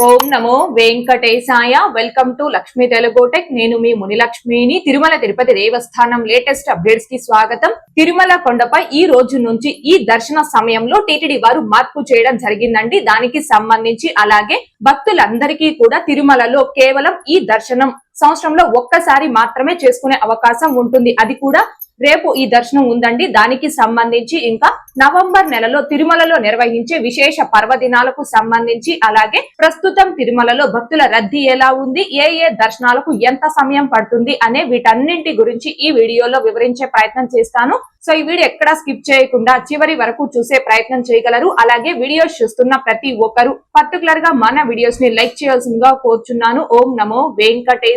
ఓం నమో వెంకటేశాయ. Welcome to Lakshmi Telugu tech నేను మీ మునిలక్ష్మిని. తిరుమల తిరుపతి దేవస్థానం లేటెస్ట్ అప్డేట్స్కి స్వాగతం. తిరుమల కొండపై ఈ రోజు నుంచి ఈ దర్శన సమయంలో టిటిడి వారు మార్పు చేయడం జరిగిందండి. దానికి సంబంధించి అలాగే భక్తులందరికీ కూడా తిరుమలలో కేవలం ఈ దర్శనం సంవత్సరంలో ఒక్కసారి మాత్రమే చేసుకునే అవకాశం ఉంటుంది. అది కూడా రేపు ఈ దర్శనం ఉందండి. దానికి సంబంధించి ఇంకా నవంబర్ నెలలో తిరుమలలో నిర్వహించే విశేష పర్వదినాలకు సంబంధించి అలాగే ప్రస్తుతం తిరుమలలో భక్తుల రద్దీ ఎలా ఉంది? ఏ ఏ దర్శనాలకు ఎంత సమయం పడుతుంది? అనే వీటన్నింటి గురించి ఈ వీడియోలో వివరించే ప్రయత్నం చేస్తాను. సో ఈ వీడియో ఎక్కడా స్కిప్ చేయకుండా చివరి వరకు చూసే ప్రయత్నం చేయగలరు. అలాగే వీడియోస్ చూస్తున్న ప్రతి ఒక్కరు పర్టికులర్గా మన వీడియోస్ని లైక్ చేయాల్సిందిగా కోరుచున్నాను. ఓం నమో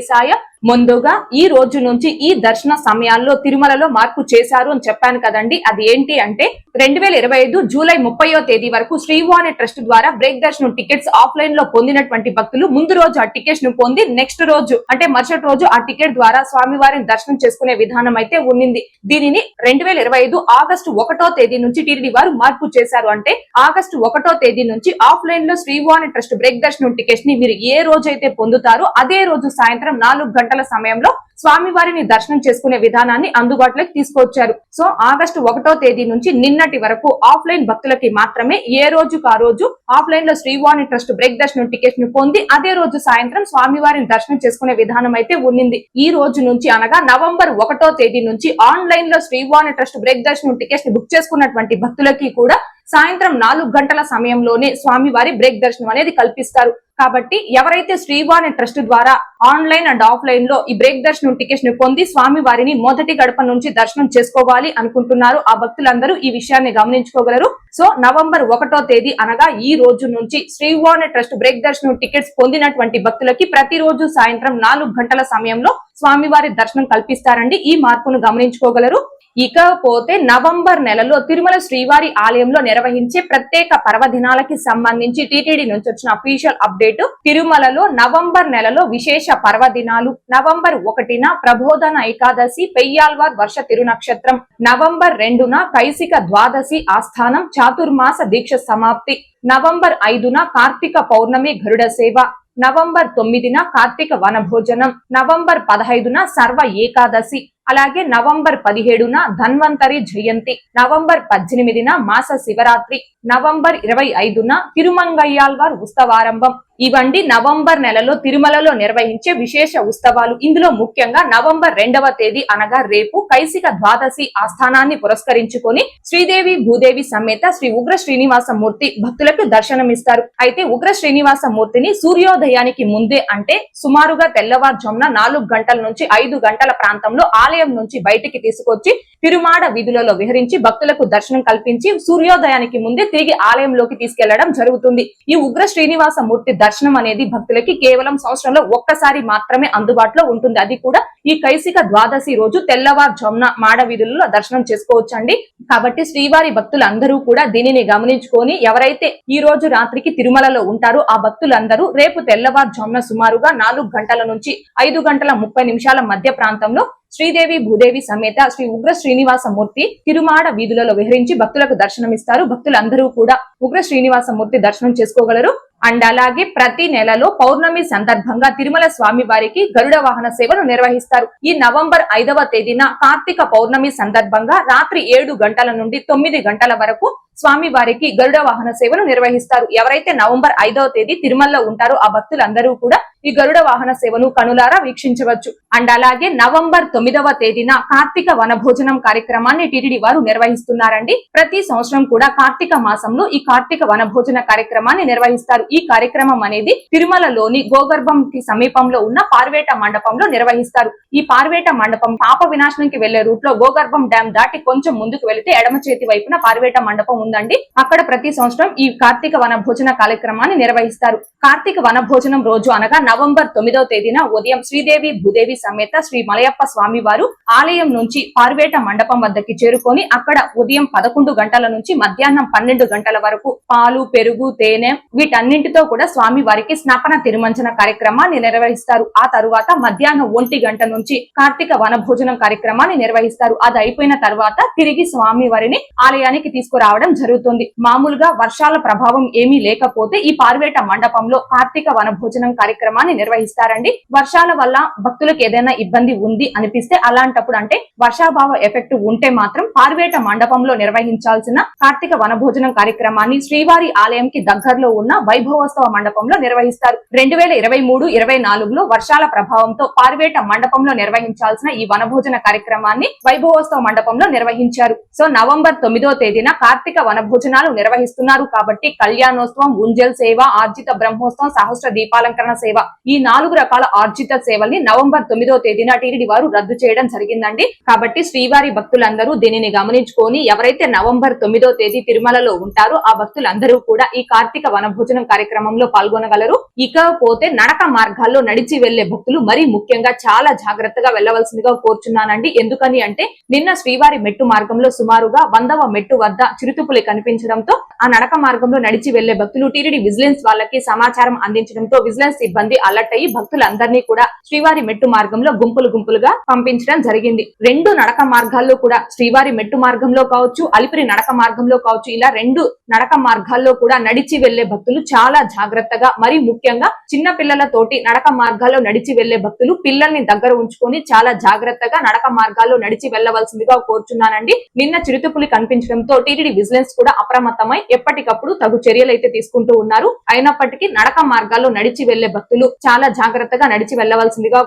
వెంకటేశాయ ముందుగా ఈ రోజు నుంచి ఈ దర్శన సమయాల్లో తిరుమలలో మార్పు చేశారు అని చెప్పాను కదండి. అది ఏంటి అంటే రెండు వేల ఇరవై ఐదు జూలై ముప్పయో తేదీ వరకు శ్రీవాణి ట్రస్ట్ ద్వారా బ్రేక్ దర్శనం టికెట్స్ ఆఫ్లైన్లో పొందినటువంటి భక్తులు ముందు రోజు ఆ టికెట్స్ను పొంది నెక్స్ట్ రోజు అంటే మరుసటి రోజు ఆ టికెట్ ద్వారా స్వామివారిని దర్శనం చేసుకునే విధానం అయితే ఉండింది దీనిని రెండు వేల ఇరవై ఐదు ఆగస్టు ఒకటో తేదీ నుంచి టీడీ వారు మార్పు చేశారు. అంటే ఆగస్టు ఒకటో తేదీ నుంచి ఆఫ్లైన్లో శ్రీవాణి ట్రస్ట్ బ్రేక్ దర్శనం టికెట్స్ని మీరు ఏ రోజు అయితే పొందుతారో అదే రోజు సాయంత్రం నాలుగు గంటల సమయంలో స్వామివారిని దర్శనం చేసుకునే విధానాన్ని అందుబాటులోకి తీసుకొచ్చారు. సో ఆగస్టు ఒకటో తేదీ నుంచి నిన్నటి వరకు ఆఫ్లైన్ భక్తులకి మాత్రమే ఏ రోజుకు ఆ రోజు ఆఫ్లైన్లో శ్రీవాణి ట్రస్ట్ బ్రేక్ దర్శనం టికెట్ను పొంది అదే రోజు సాయంత్రం స్వామివారిని దర్శనం చేసుకునే విధానం అయితే ఉన్నింది. ఈ రోజు నుంచి అనగా నవంబర్ ఒకటో తేదీ నుంచి ఆన్లైన్లో శ్రీవాణి ట్రస్ట్ బ్రేక్ దర్శనం టికెట్ని బుక్ చేసుకున్నటువంటి భక్తులకి కూడా సాయంత్రం నాలుగు గంటల సమయంలోనే స్వామివారి బ్రేక్ దర్శనం అనేది కల్పిస్తారు. కాబట్టి ఎవరైతే శ్రీవాణి ట్రస్ట్ ద్వారా ఆన్లైన్ అండ్ ఆఫ్లైన్లో ఈ బ్రేక్ దర్శనం టికెట్ని పొంది స్వామి వారిని మొదటి గడప నుంచి దర్శనం చేసుకోవాలి అనుకుంటున్నారు ఆ భక్తులందరూ ఈ విషయాన్ని గమనించుకోగలరు. సో నవంబర్ ఒకటో తేదీ అనగా ఈ రోజు నుంచి శ్రీవాణి ట్రస్ట్ బ్రేక్ దర్శనం టికెట్స్ పొందినటువంటి భక్తులకి ప్రతిరోజు సాయంత్రం నాలుగు గంటల సమయంలో స్వామివారి దర్శనం కల్పిస్తారండి. ఈ మార్పును గమనించుకోగలరు. ఇకపోతే నవంబర్ నెలలో తిరుమల శ్రీవారి ఆలయంలో నిర్వహించే ప్రత్యేక పర్వదినాలకి సంబంధించి టీటీడీ నుంచి వచ్చిన అఫీషియల్ అప్డేట్ తిరుమలలో నవంబర్ నెలలో విశేష పర్వదినాలు నవంబర్ ఒకటిన ప్రబోధన ఏకాదశి పెయ్యాల్వార్ వర్ష తిరునక్షత్రం నవంబర్ రెండున కైసిక ద్వాదశి ఆస్థానం చాతుర్మాస దీక్ష సమాప్తి నవంబర్ ఐదున కార్తీక పౌర్ణమి గరుడ సేవ నవంబర్ తొమ్మిదిన కార్తీక వనభోజనం నవంబర్ పదహైదున సర్వ ఏకాదశి అలాగే నవంబర్ పదిహేడున ధన్వంతరి జయంతి నవంబర్ పద్దెనిమిదిన మాస శివరాత్రి నవంబర్ ఇరవై ఐదున తిరుమంగయ్యాల్వార్ ఉత్సవారంభం. ఇవండి నవంబర్ నెలలో తిరుమలలో నిర్వహించే విశేష ఉత్సవాలు. ఇందులో ముఖ్యంగా నవంబర్ రెండవ తేదీ అనగా రేపు కైసిక ద్వాదశి ఆస్థానాన్ని పురస్కరించుకొని శ్రీదేవి భూదేవి సమేత శ్రీ ఉగ్ర శ్రీనివాస మూర్తి భక్తులకు దర్శనమిస్తారు. అయితే ఉగ్ర శ్రీనివాస మూర్తిని సూర్యోదయానికి ముందే అంటే సుమారుగా తెల్లవారుజామున నాలుగు గంటల నుంచి ఐదు గంటల ప్రాంతంలో ఆలయం నుంచి బయటికి తీసుకొచ్చి తిరుమాడ వీధులలో విహరించి భక్తులకు దర్శనం కల్పించి సూర్యోదయానికి ముందే తిరిగి ఆలయంలోకి తీసుకెళ్ళడం జరుగుతుంది. ఈ ఉగ్ర శ్రీనివాస మూర్తి దర్శనం అనేది భక్తులకి కేవలం సంవత్సరంలో ఒక్కసారి మాత్రమే అందుబాటులో ఉంటుంది. అది కూడా ఈ కైసిక ద్వాదశి రోజు తెల్లవారుజామున మాడ వీధులలో దర్శనం చేసుకోవచ్చండి. కాబట్టి శ్రీవారి భక్తులందరూ కూడా దీనిని గమనించుకొని ఎవరైతే ఈ రోజు రాత్రికి తిరుమలలో ఉంటారో ఆ భక్తులందరూ రేపు తెల్లవారుజామున సుమారుగా నాలుగు గంటల నుంచి ఐదు గంటల ముప్పై నిమిషాల మధ్య ప్రాంతంలో శ్రీదేవి భూదేవి సమేత శ్రీ ఉగ్ర శ్రీనివాస మూర్తి తిరుమాడ వీధులలో విహరించి భక్తులకు దర్శనమిస్తారు. భక్తులందరూ కూడా ఉగ్ర శ్రీనివాస మూర్తి దర్శనం చేసుకోగలరు. అండ్ అలాగే ప్రతి నెలలో పౌర్ణమి సందర్భంగా తిరుమల స్వామి వారికి గరుడ వాహన సేవను నిర్వహిస్తారు. ఈ నవంబర్ ఐదవ తేదీన కార్తీక పౌర్ణమి సందర్భంగా రాత్రి ఏడు గంటల నుండి తొమ్మిది గంటల వరకు స్వామి వారికి గరుడ వాహన సేవను నిర్వహిస్తారు. ఎవరైతే నవంబర్ ఐదవ తేదీ తిరుమలలో ఉంటారో ఆ భక్తులందరూ కూడా ఈ గరుడ వాహన సేవను కనులారా వీక్షించవచ్చు. అండ్ అలాగే నవంబర్ తొమ్మిదవ తేదీన కార్తీక వనభోజనం కార్యక్రమాన్ని టీటీడీ వారు నిర్వహిస్తున్నారండి. ప్రతి సంవత్సరం కూడా కార్తీక మాసంలో ఈ కార్తీక వనభోజన కార్యక్రమాన్ని నిర్వహిస్తారు. ఈ కార్యక్రమం అనేది తిరుమలలోని గోగర్భం కి సమీపంలో ఉన్న పార్వేట మండపంలో నిర్వహిస్తారు. ఈ పార్వేట మండపం పాప వినాశనంకి వెళ్ళే రూట్లో గోగర్భం డ్యాం దాటి కొంచెం ముందుకు వెళితే ఎడమ చేతి వైపున పార్వేట మండపం ఉందండి. అక్కడ ప్రతి సంవత్సరం ఈ కార్తీక వన భోజన కార్యక్రమాన్ని నిర్వహిస్తారు. కార్తీక వన భోజనం రోజు అనగా నవంబర్ తొమ్మిదవ తేదీన ఉదయం శ్రీదేవి భూదేవి సమేత శ్రీ మలయప్ప స్వామి వారు ఆలయం నుంచి పార్వేట మండపం వద్దకి చేరుకొని అక్కడ ఉదయం పదకొండు గంటల నుంచి మధ్యాహ్నం పన్నెండు గంటల వరకు పాలు పెరుగు తేనె వీటన్నింటితో కూడా స్వామి వారికి స్నాపన తిరుమంచన కార్యక్రమాన్ని నిర్వహిస్తారు. ఆ తరువాత మధ్యాహ్నం ఒంటి గంట నుంచి కార్తీక వనభోజనం కార్యక్రమాన్ని నిర్వహిస్తారు. అది అయిపోయిన తర్వాత తిరిగి స్వామి వారిని ఆలయానికి తీసుకురావడం జరుగుతుంది. మామూలుగా వర్షాల ప్రభావం ఏమీ లేకపోతే ఈ పార్వేట మండపంలో కార్తీక వనభోజనం కార్యక్రమాన్ని నిర్వహిస్తారండి. వర్షాల వల్ల భక్తులకు ఏదైనా ఇబ్బంది ఉంది అనిపిస్తే అలాంటప్పుడు అంటే వర్షాభావ ఎఫెక్ట్ ఉంటే మాత్రం పార్వేట మండపంలో నిర్వహించాల్సిన కార్తీక వనభోజనం కార్యక్రమాన్ని శ్రీవారి ఆలయంకి దగ్గరలో ఉన్న వైభవోత్సవ మండపంలో నిర్వహిస్తారు. రెండు వేల ఇరవై మూడు ఇరవై నాలుగులో వర్షాల ప్రభావంతో పార్వేట మండపంలో నిర్వహించాల్సిన ఈ వనభోజన కార్యక్రమాన్ని వైభవోత్సవ మండపంలో నిర్వహించారు. సో నవంబర్ తొమ్మిదో తేదీన కార్తీక వనభోజనాలు నిర్వహిస్తున్నారు కాబట్టి కళ్యాణోత్సవం ఉంజల్ సేవ ఆర్జిత బ్రహ్మోత్సవం సహస్ర దీపాలంకరణ సేవ ఈ నాలుగు రకాల ఆర్జిత సేవల్ని నవంబర్ తొమ్మిదో తేదీన టీడీ వారు రద్దు చేయడం జరిగిందండి. కాబట్టి శ్రీవారి భక్తులందరూ దీనిని గమనించుకొని ఎవరైతే నవంబర్ తొమ్మిదో తేదీ తిరుమలలో ఉంటారో ఆ భక్తులందరూ కూడా ఈ కార్తీక వనభోజనం కార్యక్రమంలో పాల్గొనగలరు. ఇకపోతే నడక మార్గాల్లో నడిచి వెళ్ళే భక్తులు మరీ ముఖ్యంగా చాలా జాగ్రత్తగా వెళ్ళవలసిందిగా కోరుచున్నానండి. ఎందుకని అంటే నిన్న శ్రీవారి మెట్టు మార్గంలో సుమారుగా వందవ మెట్టు వద్ద చిరుతుపులి కనిపించడంతో ఆ నడక మార్గంలో నడిచి వెళ్ళే భక్తులు టీడీడీ విజిలెన్స్ వాళ్ళకి సమాచారం అందించడంతో విజిలెన్స్ సిబ్బంది అలర్ట్ అయ్యి భక్తులందరినీ కూడా శ్రీవారి మెట్టు మార్గం మార్గంలో గుంపులు గుంపులుగా పంపించడం జరిగింది. రెండు నడక మార్గాల్లో కూడా శ్రీవారి మెట్టు మార్గంలో కావచ్చు అలిపిరి నడక మార్గంలో కావచ్చు ఇలా రెండు నడక మార్గాల్లో కూడా నడిచి వెళ్ళే భక్తులు చాలా జాగ్రత్తగా మరి ముఖ్యంగా చిన్న పిల్లలతోటి నడక మార్గాల్లో నడిచి వెళ్ళే భక్తులు పిల్లల్ని దగ్గర ఉంచుకొని చాలా జాగ్రత్తగా నడక మార్గాల్లో నడిచి వెళ్ళవలసిందిగా కోరుచున్నానండి. నిన్న చిరుతపులి కనిపించడంతో టీటీడీ విజిలెన్స్ కూడా అప్రమత్తమై ఎప్పటికప్పుడు తగు చర్యలు అయితే తీసుకుంటూ ఉన్నారు. అయినప్పటికీ నడక మార్గాల్లో నడిచి వెళ్ళే భక్తులు చాలా జాగ్రత్తగా నడిచి వెళ్ళవలసిందిగా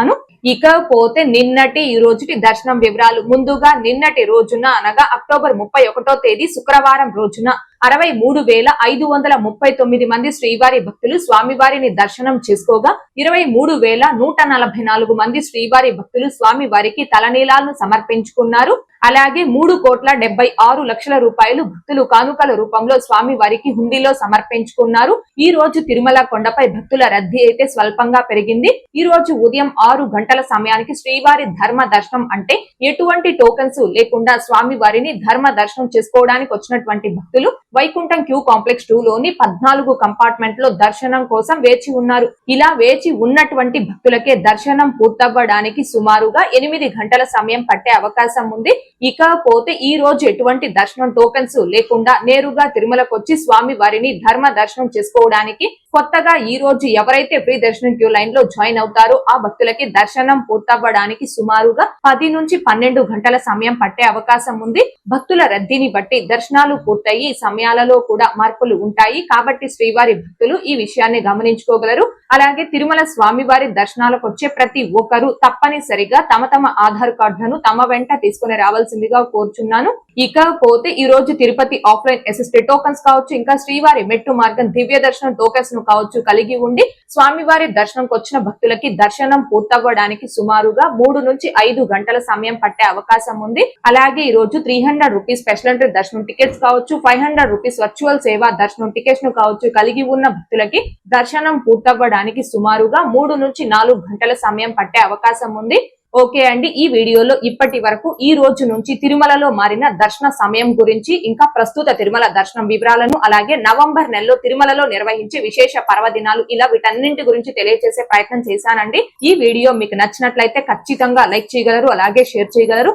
చేస్తున్నాను. ఇకపోతే నిన్నటి ఈ రోజుటి దర్శనం వివరాలు ముందుగా నిన్నటి రోజున అనగా అక్టోబర్ ముప్పై ఒకటో తేదీ శుక్రవారం రోజున అరవై మూడు వేల ఐదు వందల ముప్పై తొమ్మిది మంది శ్రీవారి భక్తులు స్వామివారిని దర్శనం చేసుకోగా ఇరవై మూడు వేల నూట నలభై నాలుగు మంది శ్రీవారి భక్తులు స్వామివారికి తలనీలాలను సమర్పించుకున్నారు. అలాగే మూడు కోట్ల డెబ్బై ఆరు లక్షల రూపాయలు భక్తులు కానుకల రూపంలో స్వామి వారికి హుండీలో సమర్పించుకున్నారు. ఈ రోజు తిరుమల కొండపై భక్తుల రద్దీ అయితే స్వల్పంగా పెరిగింది. ఈ రోజు ఉదయం ఆరు గంటల సమయానికి శ్రీవారి ధర్మ దర్శనం అంటే ఎటువంటి టోకన్స్ లేకుండా స్వామి వారిని ధర్మ దర్శనం చేసుకోవడానికి వచ్చినటువంటి భక్తులు వైకుంఠం క్యూ కాంప్లెక్స్ టూ లోని పద్నాలుగు కంపార్ట్మెంట్లో దర్శనం కోసం వేచి ఉన్నారు. ఇలా వేచి ఉన్నటువంటి భక్తులకే దర్శనం పూర్తవ్వడానికి సుమారుగా ఎనిమిది గంటల సమయం పట్టే అవకాశం ఉంది. ఇకపోతే ఈ రోజు ఎటువంటి దర్శనం టోకెన్స్ లేకుండా నేరుగా తిరుమలకొచ్చి స్వామి వారిని ధర్మ దర్శనం చేసుకోవడానికి కొత్తగా ఈ రోజు ఎవరైతే ఫ్రీ దర్శనం క్యూ లైన్లో జాయిన్ అవుతారో ఆ భక్తులకి దర్శనం పూర్తవ్వడానికి సుమారుగా పది నుంచి పన్నెండు గంటల సమయం పట్టే అవకాశం ఉంది. భక్తుల రద్దీని బట్టి దర్శనాలు పూర్తయి సమయాలలో కూడా మార్పులు ఉంటాయి. కాబట్టి శ్రీవారి భక్తులు ఈ విషయాన్ని గమనించుకోగలరు. అలాగే తిరుమల స్వామివారి దర్శనాలకు వచ్చే ప్రతి ఒక్కరూ తప్పనిసరిగా తమ తమ ఆధార్ కార్డులను తమ వెంట తీసుకుని రావాల్సిందిగా కోరుచున్నాను. ఇకపోతే ఈ రోజు తిరుపతి ఆఫ్లైన్ అసిస్టెడ్ టోకన్స్ కావచ్చు ఇంకా శ్రీవారి మెట్టు మార్గం దివ్య దర్శనం టోకన్స్ను కావచ్చు కలిగి ఉండి స్వామివారి దర్శనంకి వచ్చిన భక్తులకి దర్శనం పూర్తవ్వడానికి సుమారుగా మూడు నుంచి ఐదు గంటల సమయం పట్టే అవకాశం ఉంది. అలాగే ఈ రోజు three hundred rupees special entry దర్శనం టికెట్స్ కావచ్చు ఫైవ్ హండ్రెడ్ రూపీస్ వర్చువల్ సేవ దర్శనం టికెట్స్ను కావచ్చు కలిగి ఉన్న భక్తులకి దర్శనం పూర్తవ్వడానికి సుమారుగా మూడు నుంచి నాలుగు గంటల సమయం పట్టే అవకాశం ఉంది. ఓకే అండి ఈ వీడియోలో ఇప్పటి వరకు ఈ రోజు నుంచి తిరుమలలో మారిన దర్శన సమయం గురించి ఇంకా ప్రస్తుత తిరుమల దర్శనం వివరాలను అలాగే నవంబర్ నెలలో తిరుమలలో నిర్వహించే విశేష పర్వదినాలు ఇలా వీటన్నింటి గురించి తెలియజేసే ప్రయత్నం చేశానండి. ఈ వీడియో మీకు నచ్చినట్లయితే ఖచ్చితంగా లైక్ చేయగలరు అలాగే షేర్ చేయగలరు.